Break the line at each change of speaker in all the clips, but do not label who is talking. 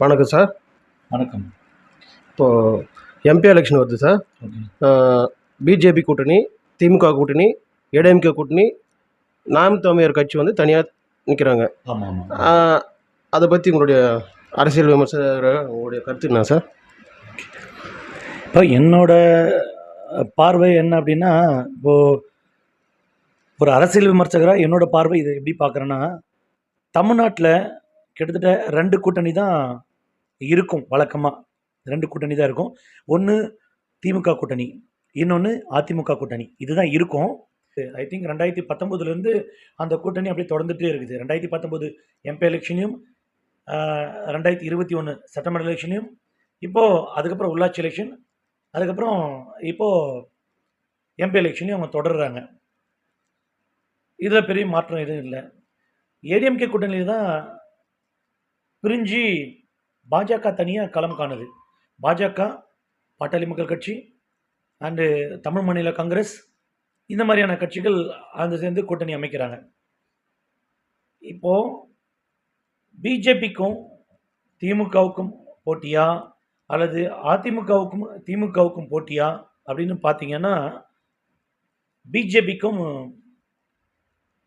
வணக்கம் சார்.
வணக்கம்.
இப்போது எம்பி எலெக்ஷன் வருது சார். பிஜேபி கூட்டணி திமுக கூட்டணி ஏடிஎம்கே கூட்டணி நாம் தமிழர் கட்சி வந்து தனியாக நிற்கிறாங்க அதை பற்றி உங்களுடைய அரசியல் விமர்சகர் உங்களுடைய கருத்து என்ன சார்?
இப்போ என்னோட பார்வை என்ன அப்படின்னா இப்போது ஒரு அரசியல் விமர்சகராக என்னோட பார்வை இதை எப்படி பார்க்குறேன்னா தமிழ்நாட்டில் கிட்டத்தட்ட ரெண்டு கூட்டணி தான் இருக்கும் வழக்கமாக ரெண்டு கூட்டணி தான் இருக்கும். ஒன்று திமுக கூட்டணி இன்னொன்று அதிமுக கூட்டணி. இதுதான் இருக்கும். ஐ திங்க் ரெண்டாயிரத்தி பத்தொம்போதுலேருந்து அந்த கூட்டணி அப்படியே தொடர்ந்துகிட்டே இருக்குது. ரெண்டாயிரத்தி பத்தொம்போது எம்பி எலெக்ஷனையும் ரெண்டாயிரத்தி இருபத்தி ஒன்று சட்டமன்ற எலெக்ஷனையும் இப்போது அதுக்கப்புறம் உள்ளாட்சி எலெக்ஷன் அதுக்கப்புறம் இப்போது எம்பி எலெக்ஷனையும் அவங்க தொடர்றாங்க. இதில் பெரிய மாற்றம் எதுவும் இல்லை. ஏடிஎம்கே கூட்டணியில் தான் பிரிஞ்சு பாஜக தனியாக களம் காணுது. பாஜக பாட்டாளி மக்கள் கட்சி அண்டு தமிழ் மாநில காங்கிரஸ் இந்த மாதிரியான கட்சிகள் அந்த சேர்ந்து கூட்டணி அமைக்கிறாங்க. இப்போது பிஜேபிக்கும் திமுகவுக்கும் போட்டியா? அல்லது அதிமுகவுக்கும் திமுகவுக்கும் போட்டியா? அப்படின்னு பார்த்தீங்கன்னா பிஜேபிக்கும்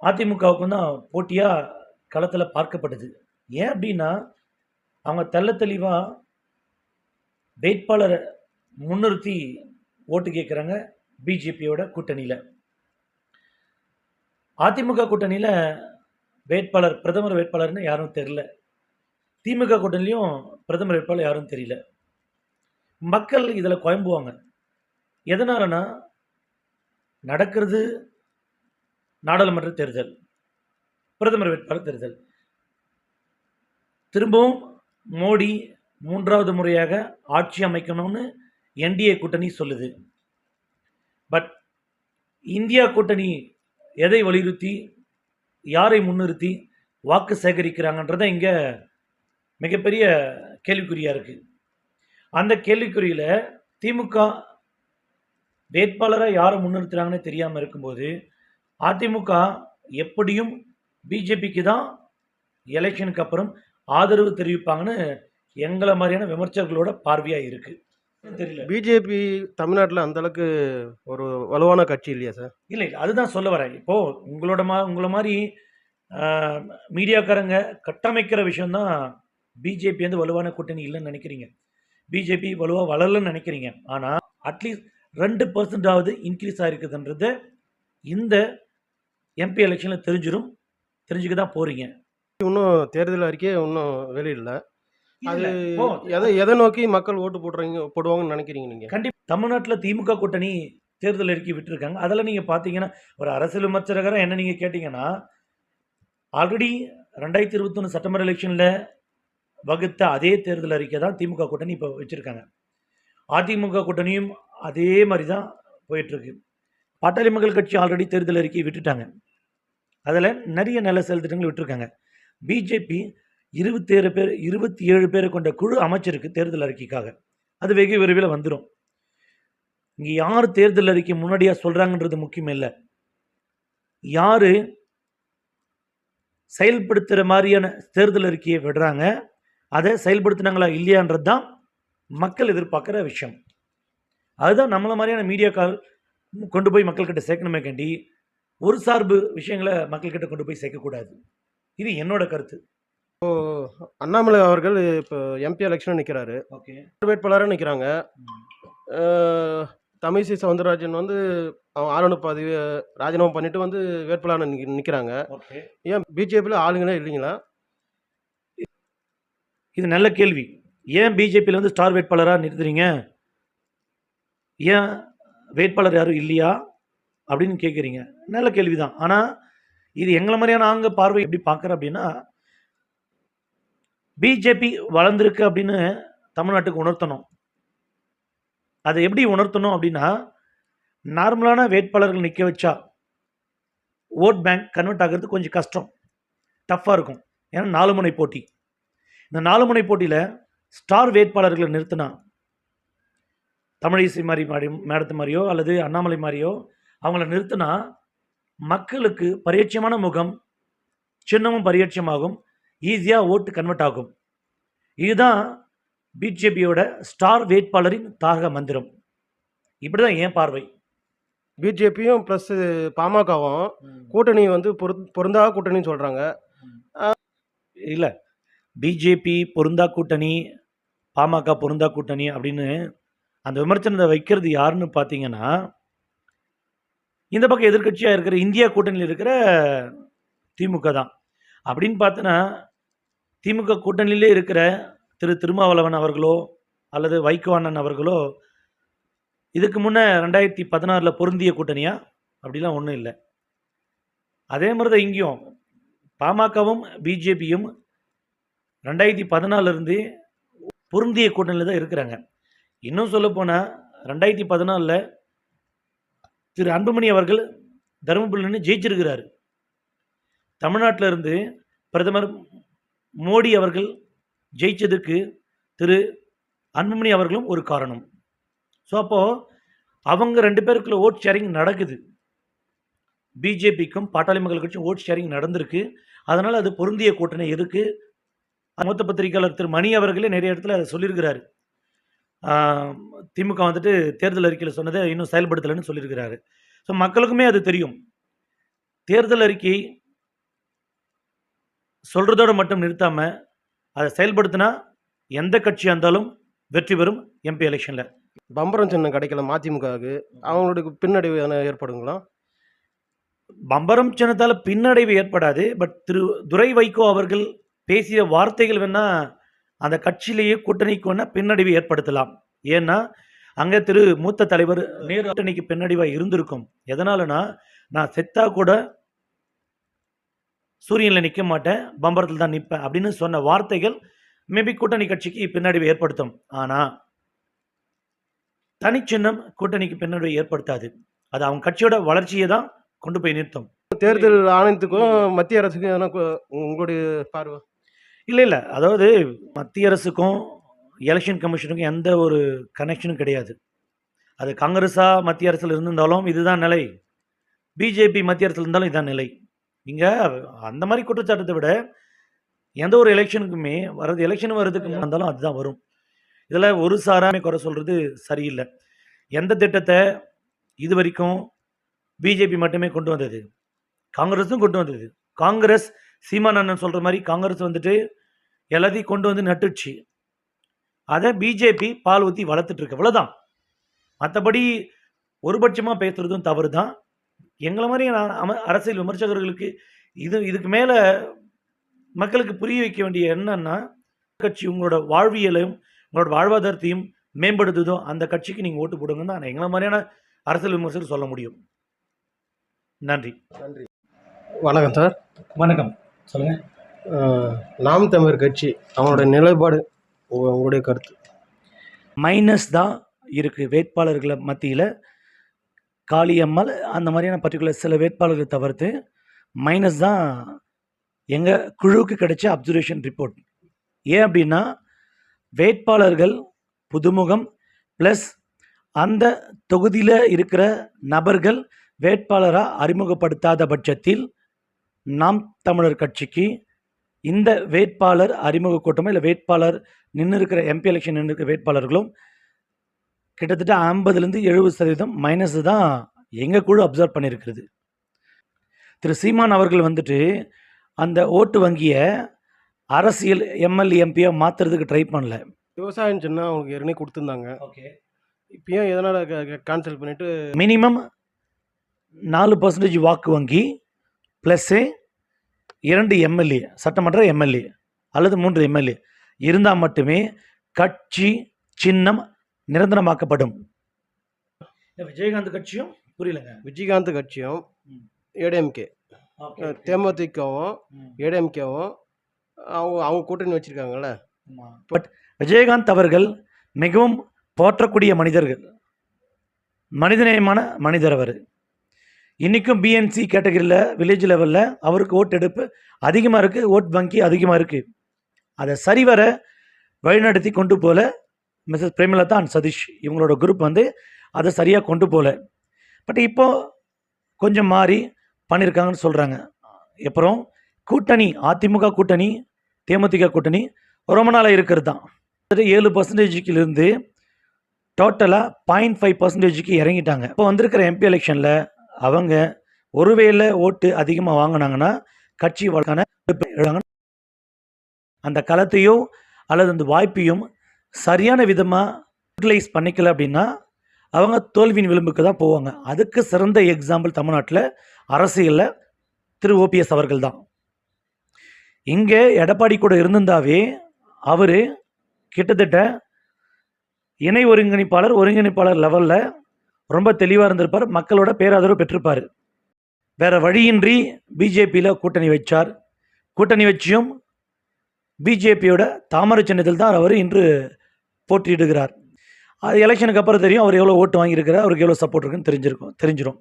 அதிமுகவுக்கும் தான் போட்டியாக களத்தில் பார்க்கப்படுது ஏன் அப்படின்னா அவங்க தெள்ள தெளிவாக வேட்பாளரை முன்னிறுத்தி ஓட்டு கேட்குறாங்க பிஜேபியோட கூட்டணியில். அதிமுக கூட்டணியில் வேட்பாளர் பிரதமர் வேட்பாளர்னு யாரும் தெரில திமுக கூட்டணிலையும் பிரதமர் வேட்பாளர் யாரும் தெரியல. மக்கள் இதில் குழம்புவாங்க. எதனாலனா நடக்கிறது நாடாளுமன்ற தேர்தல் பிரதமர் வேட்பாளர் தேர்தல். திரும்பவும் மோடி மூன்றாவது முறையாக ஆட்சி அமைக்கணும்னு என்டிஏ கூட்டணி சொல்லுது. பட் இந்தியா கூட்டணி எதை வலியுறுத்தி யாரை முன்னிறுத்தி வாக்கு சேகரிக்கிறாங்கன்றத இங்கே மிகப்பெரிய கேள்விக்குறியாக இருக்குது அந்த கேள்விக்குறியில் திமுக வேட்பாளராக யாரை முன்னிறுத்துறாங்கன்னு தெரியாமல் இருக்கும்போது அதிமுக எப்படியும் பிஜேபிக்கு தான் எலெக்ஷனுக்கு அப்புறம் ஆதரவு தெரிவிப்பாங்கன்னு எங்களை மாதிரியான விமர்சகர்களோட பார்வையாக இருக்குது தெரியல.
பிஜேபி தமிழ்நாட்டில் அந்தளவுக்கு ஒரு வலுவான கட்சி இல்லையா சார்?
இல்லை இல்லை அதுதான் சொல்ல வரேன். இப்போது உங்களோட மா உங்களை மாதிரி மீடியாக்காரங்க கட்டமைக்கிற விஷயம்தான் பிஜேபி வந்து வலுவான கூட்டணி இல்லைன்னு நினைக்கிறீங்க. பிஜேபி வலுவாக வளரலன்னு நினைக்கிறீங்க. ஆனால் அட்லீஸ்ட் ரெண்டு பர்சன்டாவது இன்க்ரீஸ் ஆகிருக்குதுன்றது இந்த எம்பி எலெக்ஷனில் தெரிஞ்சிடும் தெரிஞ்சுக்க தான் போகிறீங்க
இன்னும் தேர்தல் அறிக்கையே இன்னும் வெளியிடல. அது எதை எதை நோக்கி மக்கள் ஓட்டு போடுறீங்க போடுவாங்கன்னு நினைக்கிறீங்க நீங்கள்
கண்டிப்பாக தமிழ்நாட்டில் திமுக கூட்டணி தேர்தல் அறிக்கை விட்டுருக்காங்க. அதெல்லாம் நீங்கள் பார்த்தீங்கன்னா ஒரு அரசியல் விமர்சகராக என்ன நீங்கள் கேட்டிங்கன்னா ஆல்ரெடி ரெண்டாயிரத்தி இருபத்தொன்று சட்டமன்ற எலெக்ஷனில் வகுத்த அதே தேர்தல் அறிக்கை தான் திமுக கூட்டணி இப்போ வச்சுருக்காங்க. அதிமுக கூட்டணியும் அதே மாதிரி தான் போயிட்டுருக்கு. பாட்டாளி மக்கள் கட்சி ஆல்ரெடி தேர்தல் அறிக்கையை விட்டுட்டாங்க. அதில் நிறைய நல்ல செயல் திட்டங்கள் விட்டுருக்காங்க. பிஜேபி இருபத்தேழு பேர் இருபத்தி ஏழு பேரை கொண்ட குழு அமைச்சிருக்கு தேர்தல் அறிக்கைக்காக. அது வெகு விரைவில் வந்துடும் இங்கே யார் தேர்தல் அறிக்கை முன்னாடியாக சொல்கிறாங்கன்றது முக்கியம் இல்லை. யார் செயல்படுத்துகிற மாதிரியான தேர்தல் அறிக்கையை விடுறாங்க அதை செயல்படுத்துனாங்களா இல்லையான்றது தான் மக்கள் எதிர்பார்க்குற விஷயம். அதுதான் நம்மளை மாதிரியான மீடியாக்கால் கொண்டு போய் மக்கள்கிட்ட சேர்க்கணுமே கண்டி ஒரு சார்பு விஷயங்களை மக்கள்கிட்ட கொண்டு போய் சேர்க்கக்கூடாது. இது என்னோட கருத்து.
அண்ணாமலை அவர்கள் இப்போ எம்பி எலெக்ஷன் நிற்கிறாரு
ஓகே.
வேட்பாளராக நிற்கிறாங்க தமிழிசை சவுந்தரராஜன் வந்து அவன் ஆளுநர் பதவி ராஜினாமா பண்ணிட்டு வந்து வேட்பாளராக நிற்கிறாங்க
ஓகே.
ஏன் பிஜேபியில் ஆளுங்களே இல்லைங்களா?
இது நல்ல கேள்வி. ஏன் பிஜேபியில் வந்து ஸ்டார் வேட்பாளராக நிறுத்துறீங்க? ஏன் வேட்பாளர் யாரும் இல்லையா? அப்படின்னு கேட்குறீங்க நல்ல கேள்வி தான் ஆனால் இது எங்களை மாதிரியான நாங்கள் பார்வை எப்படி பார்க்குறோம் அப்படின்னா பிஜேபி வளர்ந்துருக்கு அப்படின்னு தமிழ்நாட்டுக்கு உணர்த்தணும். அதை எப்படி உணர்த்தணும் அப்படின்னா நார்மலான வேட்பாளர்கள் நிற்க வச்சா ஓட் பேங்க் கன்வெர்ட் ஆகிறது கொஞ்சம் கஷ்டம். டஃப்பாக இருக்கும். ஏன்னா நாலு முனை போட்டி. இந்த நாலு முனை போட்டியில் ஸ்டார் வேட்பாளர்களை நிறுத்தினா தமிழிசை மாதிரி மாதிரி மேடத்து மாதிரியோ அல்லது அண்ணாமலை மாதிரியோ அவங்கள நிறுத்தினா மக்களுக்கு பரிச்சயமான முகம் சின்னமும் பரிச்சயமாகும் ஈஸியாக ஓட்டு கன்வெர்ட் ஆகும். இதுதான் பிஜேபியோட ஸ்டார் வேட்பாளரின் தாரக மந்திரம். இப்படி தான் என் பார்வை.
பிஜேபியும் ப்ளஸ் பாமகவும் கூட்டணி வந்து பொரு பொருந்தா கூட்டணின்னு சொல்கிறாங்க
இல்லை பிஜேபி பொருந்தா கூட்டணி பாமக பொருந்தா கூட்டணி அப்படின்னு அந்த விமர்சனத்தை வைக்கிறது யாருன்னு பார்த்தீங்கன்னா இந்த பக்கம் எதிர்க்கட்சியாக இருக்கிற இந்தியா கூட்டணியில் இருக்கிற திமுக தான். அப்படின்னு பார்த்தோன்னா திமுக கூட்டணியிலே இருக்கிற திரு திருமாவளவன் அவர்களோ அல்லது வைகோ அண்ணன் அவர்களோ இதுக்கு முன்னே ரெண்டாயிரத்தி பதினாறில் பொருந்திய கூட்டணியா? அப்படிலாம் ஒன்றும் இல்லை. அதே மாதிரி தான் இங்கேயும். பாமகவும் பிஜேபியும் ரெண்டாயிரத்தி பதினாலிருந்து பொருந்திய கூட்டணியில் தான் இருக்கிறாங்க. இன்னும் சொல்லப்போனால் ரெண்டாயிரத்தி பதினாலில் திரு அன்புமணி அவர்கள் தருமபுரியிலிருந்து ஜெயிச்சிருக்கிறார். தமிழ்நாட்டில் இருந்து பிரதமர் மோடி அவர்கள் ஜெயிச்சதுக்கு திரு அன்புமணி அவர்களும் ஒரு காரணம். ஸோ அப்போது அவங்க ரெண்டு பேருக்குள்ள ஓட் ஷேரிங் நடக்குது. பிஜேபிக்கும் பாட்டாளி மக்கள் கட்சியும் ஓட் ஷேரிங் நடந்திருக்கு. அதனால் அது பொருந்திய கூட்டணி இருக்குது மூத்த பத்திரிகையாளர் திரு மணி அவர்களே நிறைய இடத்துல அதை சொல்லியிருக்கிறாரு. திமுக வந்துட்டு தேர்தல் அறிக்கையில் சொன்னதை இன்னும் செயல்படுத்தலைன்னு சொல்லியிருக்கிறாரு. ஸோ மக்களுக்குமே அது தெரியும். தேர்தல் அறிக்கை சொல்கிறதோடு மட்டும் நிறுத்தாமல் அதை செயல்படுத்தினா எந்த கட்சியாக இருந்தாலும் வெற்றி பெறும் எம்பி எலெக்ஷனில்.
பம்பரம் சின்னம் கிடைக்கல மதிமுகவுக்கு. அவங்களுக்கு பின்னடைவு எதனா ஏற்படுங்களா?
பம்பரம் சின்னத்தால் பின்னடைவு ஏற்படாது. பட் திரு துரை வைகோ அவர்கள் பேசிய வார்த்தைகள் வேணா அந்த கட்சியிலேயே கூட்டணிக்கு வேணா பின்னடைவு ஏற்படுத்தலாம். ஏன்னா அங்கே திரு மூத்த தலைவர் நேரு கூட்டணிக்கு பின்னடைவாக இருந்திருக்கும். எதனாலனா நான் செத்தா கூட சூரியனில் நிற்க மாட்டேன் பம்பரத்தில் தான் நிற்பேன் அப்படின்னு சொன்ன வார்த்தைகள் மேபி கூட்டணி கட்சிக்கு பின்னடைவு ஏற்படுத்தும். ஆனால் தனிச்சின்னம் கூட்டணிக்கு பின்னடைவை ஏற்படுத்தாது. அது அவங்க கட்சியோட வளர்ச்சியை தான் கொண்டு போய் நிறுத்தும்.
தேர்தல் ஆணையத்துக்கும் மத்திய அரசுக்கும் எதனா உங்களுடைய பார்வை?
இல்லை இல்லை. அதாவது மத்திய அரசுக்கும் எலெக்ஷன் கமிஷனுக்கும் எந்த ஒரு கனெக்ஷனும் கிடையாது. அது காங்கிரஸாக மத்திய அரசில் இருந்திருந்தாலும் இதுதான் நிலை. பிஜேபி மத்திய அரசில் இருந்தாலும் இதுதான் நிலை. இங்கே அந்த மாதிரி குற்றச்சாட்டத்தை விட எந்த ஒரு எலெக்ஷனுக்குமே வர்றது எலெக்ஷன் வர்றதுக்கு முன்னாடி இருந்தாலும் அதுதான் வரும். இதில் ஒரு சாராமே குறை சொல்கிறது சரியில்லை. எந்த திட்டத்தை இது வரைக்கும் பிஜேபி மட்டுமே கொண்டு வந்தது? காங்கிரஸும் கொண்டு வந்தது. காங்கிரஸ் சீமான் அண்ணன் சொல்கிற மாதிரி காங்கிரஸ் வந்துட்டு எல்லாத்தையும் கொண்டு வந்து நட்டுச்சு அதை பிஜேபி பால் ஊற்றி வளர்த்துட்டு இருக்கு. அவ்வளோதான் மற்றபடி ஒருபட்சமாக பேசுறதும் தவறு தான் எங்களை மாதிரி நான் அம- அரசியல் விமர்சகர்களுக்கு இது இதுக்கு மேலே மக்களுக்கு புரிய வைக்க வேண்டிய என்னன்னா கட்சி உங்களோட வாழ்வியலையும் உங்களோட வாழ்வாதாரத்தையும் மேம்படுத்துதோ அந்த கட்சிக்கு நீங்கள் ஓட்டு போடுங்கன்னு தான் எங்களை மாதிரியான அரசியல் விமர்சகர் சொல்ல முடியும். நன்றி.
நன்றி. வணக்கம் சார்.
வணக்கம். சொல்லுங்கள்
நாம் தமிழர் கட்சி அவங்களோட நிலைப்பாடு உங்களுடைய கருத்து.
மைனஸ் தான் இருக்குது வேட்பாளர்களை மத்தியில். காளியம்மாள் அந்த மாதிரியான பர்டிகுலர் சில வேட்பாளர்களை தவிர்த்து மைனஸ் தான் எங்கள் குழுவுக்கு கிடைச்ச அப்சர்வேஷன் ரிப்போர்ட் ஏன் அப்படின்னா வேட்பாளர்கள் புதுமுகம் ப்ளஸ் அந்த தொகுதியில் இருக்கிற நபர்கள் வேட்பாளராக அறிமுகப்படுத்தாத பட்சத்தில் நாம் தமிழர் கட்சிக்கு இந்த வேட்பாளர் அறிமுக கூட்டமோ இல்லை வேட்பாளர் நின்று இருக்கிற எம்பி எலெக்ஷன் நின்று இருக்கிற வேட்பாளர்களும் கிட்டத்தட்ட ஐம்பதுலேருந்து எழுபது சதவீதம் மைனஸ் தான் எங்கள் குழு அப்சர்வ் பண்ணியிருக்கிறது திரு சீமான் அவர்கள் வந்துட்டு அந்த ஓட்டு வங்கியை அரசியல் எம்எல்ஏ எம்பியாக மாற்றுறதுக்கு ட்ரை பண்ணல.
விவசாயம் சின்ன அவங்களுக்கு ஏற்கனவே கொடுத்துருந்தாங்க.
ஓகே
இப்பயும் எதனால் கேன்சல் பண்ணிட்டு?
மினிமம் நாலு பர்சன்டேஜ் வாக்கு வங்கி ப்ளஸ்ஸு இரண்டு எம்எல்ஏ சட்டமன்ற எம்எல்ஏ அல்லது மூன்று எம்எல்ஏ இருந்தால் மட்டுமே கட்சி சின்னம் நிரந்தரமாக்கப்படும். விஜயகாந்த் கட்சியும் புரியலங்க.
விஜயகாந்த் கட்சியும். ஏடிஎம்கே தேமுதிகவும் ஏடிஎம்கேவும் அவங்க அவங்க கூட்டணி வச்சுருக்காங்கல்ல.
பட் விஜயகாந்த் அவர்கள் மிகவும் போற்றக்கூடிய மனிதர்கள். மனிதநேயமான மனிதர் அவர். இன்றைக்கும் பிஎன்சி கேட்டகரியில் வில்லேஜ் லெவலில் அவருக்கு ஓட்டெடுப்பு அதிகமாக இருக்குது ஓட் வங்கி அதிகமாக இருக்குது அதை சரிவர வழிநடத்தி கொண்டு போல மிஸ்ஸஸ் பிரேமலதா அண்ட் சதீஷ் இவங்களோட குரூப் வந்து அதை சரியாக கொண்டு போகல பட் இப்போது கொஞ்சம் மாறி பண்ணியிருக்காங்கன்னு சொல்கிறாங்க அப்புறம் கூட்டணி அதிமுக கூட்டணி தேமுதிக கூட்டணி ரொம்ப நாளாக இருக்கிறது தான். ஏழு பர்சன்டேஜுக்கிலிருந்து டோட்டலாக பாயிண்ட் ஃபைவ் பர்சன்டேஜுக்கு இறங்கிட்டாங்க. இப்போ வந்திருக்கிற எம்பி எலெக்ஷனில் அவங்க ஒருவேளை ஓட்டு அதிகமாக வாங்கினாங்கன்னா கட்சி வழக்கான அந்த களத்தையோ அல்லது அந்த வாய்ப்பையும் சரியான விதமாக யூட்டிலைஸ் பண்ணிக்கல அப்படின்னா அவங்க தோல்வியின் விளிம்புக்கு தான் போவாங்க. அதுக்கு சிறந்த எக்ஸாம்பிள் தமிழ்நாட்டில் அரசியலில் திரு ஓபிஎஸ் அவர்கள் தான். இங்கே எடப்பாடி கூட இருந்திருந்தாவே அவர் கிட்டத்தட்ட இணை ஒருங்கிணைப்பாளர் ஒருங்கிணைப்பாளர் லெவலில் ரொம்ப தெளிவாக இருந்திருப்பார். மக்களோட பேராதரவு பெற்றிருப்பார். வேற வழியின்றி பிஜேபியில் கூட்டணி வச்சார். கூட்டணி வச்சியும் பிஜேபியோட தாமரை சின்னத்தில் தான் அவர் இன்று போட்டியிடுகிறார். அது எலெக்ஷனுக்கு அப்புறம் தெரியும் அவர் எவ்வளோ ஓட்டு வாங்கியிருக்கிறார் அவருக்கு எவ்வளோ சப்போர்ட் இருக்குன்னு தெரிஞ்சிருக்கும் தெரிஞ்சிடும்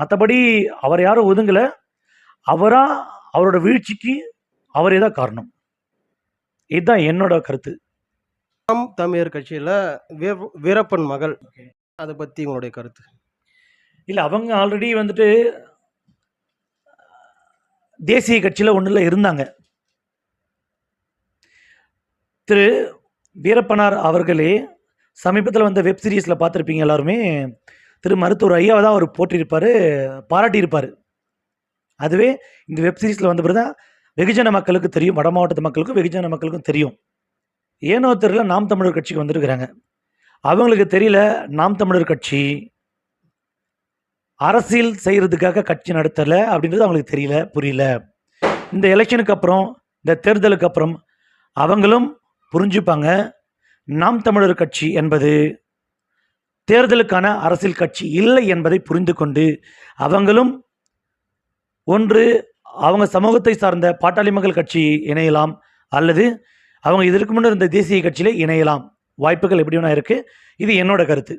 மற்றபடி அவர் யாரும் ஒதுங்கலை. அவராக அவரோட வீழ்ச்சிக்கு அவரே தான் காரணம். இதுதான் என்னோட கருத்து.
தமிழர் கட்சியில் வீர வீரப்பன் மகள். அதை பற்றி உங்களுடைய கருத்து?
இல்லை அவங்க ஆல்ரெடி வந்துட்டு தேசிய கட்சியில் ஒன்றில் இருந்தாங்க. திரு. வீரப்பனார் அவர்களே சமீபத்தில் வந்த வெப் சீரிஸில் பார்த்துருப்பீங்க எல்லாருமே. திரு. மருத்துவர் ஐயாவை தான் அவர் போட்டிருப்பார் பாராட்டியிருப்பார். அதுவே இந்த வெப் சீரிஸில் வந்த பிறகு தான் வெகுஜன மக்களுக்கு தெரியும் வட மாவட்டத்து மக்களுக்கும் வெகுஜன மக்களுக்கும் தெரியும். ஏனோ தெரியல நாம் தமிழர் கட்சிக்கு வந்திருக்கிறாங்க. அவங்களுக்கு தெரியல நாம் தமிழர் கட்சி அரசியல் செய்கிறதுக்காக கட்சி நடத்தலை அப்படின்றது அவங்களுக்கு தெரியல புரியல. இந்த எலெக்ஷனுக்கு அப்புறம் இந்த தேர்தலுக்கு அப்புறம் அவங்களும் புரிஞ்சுப்பாங்க நாம் தமிழர் கட்சி என்பது தேர்தலுக்கான அரசியல் கட்சி இல்லை என்பதை புரிந்து கொண்டு அவங்களும் ஒன்று அவங்க சமூகத்தை சார்ந்த பாட்டாளி மக்கள் கட்சி இணையலாம் அல்லது அவங்க இதற்கு முன்னர் இருந்த தேசிய கட்சியில் இணையலாம். வாய்ப்புகள் எப்படி வேணால் இருக்குது இது என்னோட கருத்து.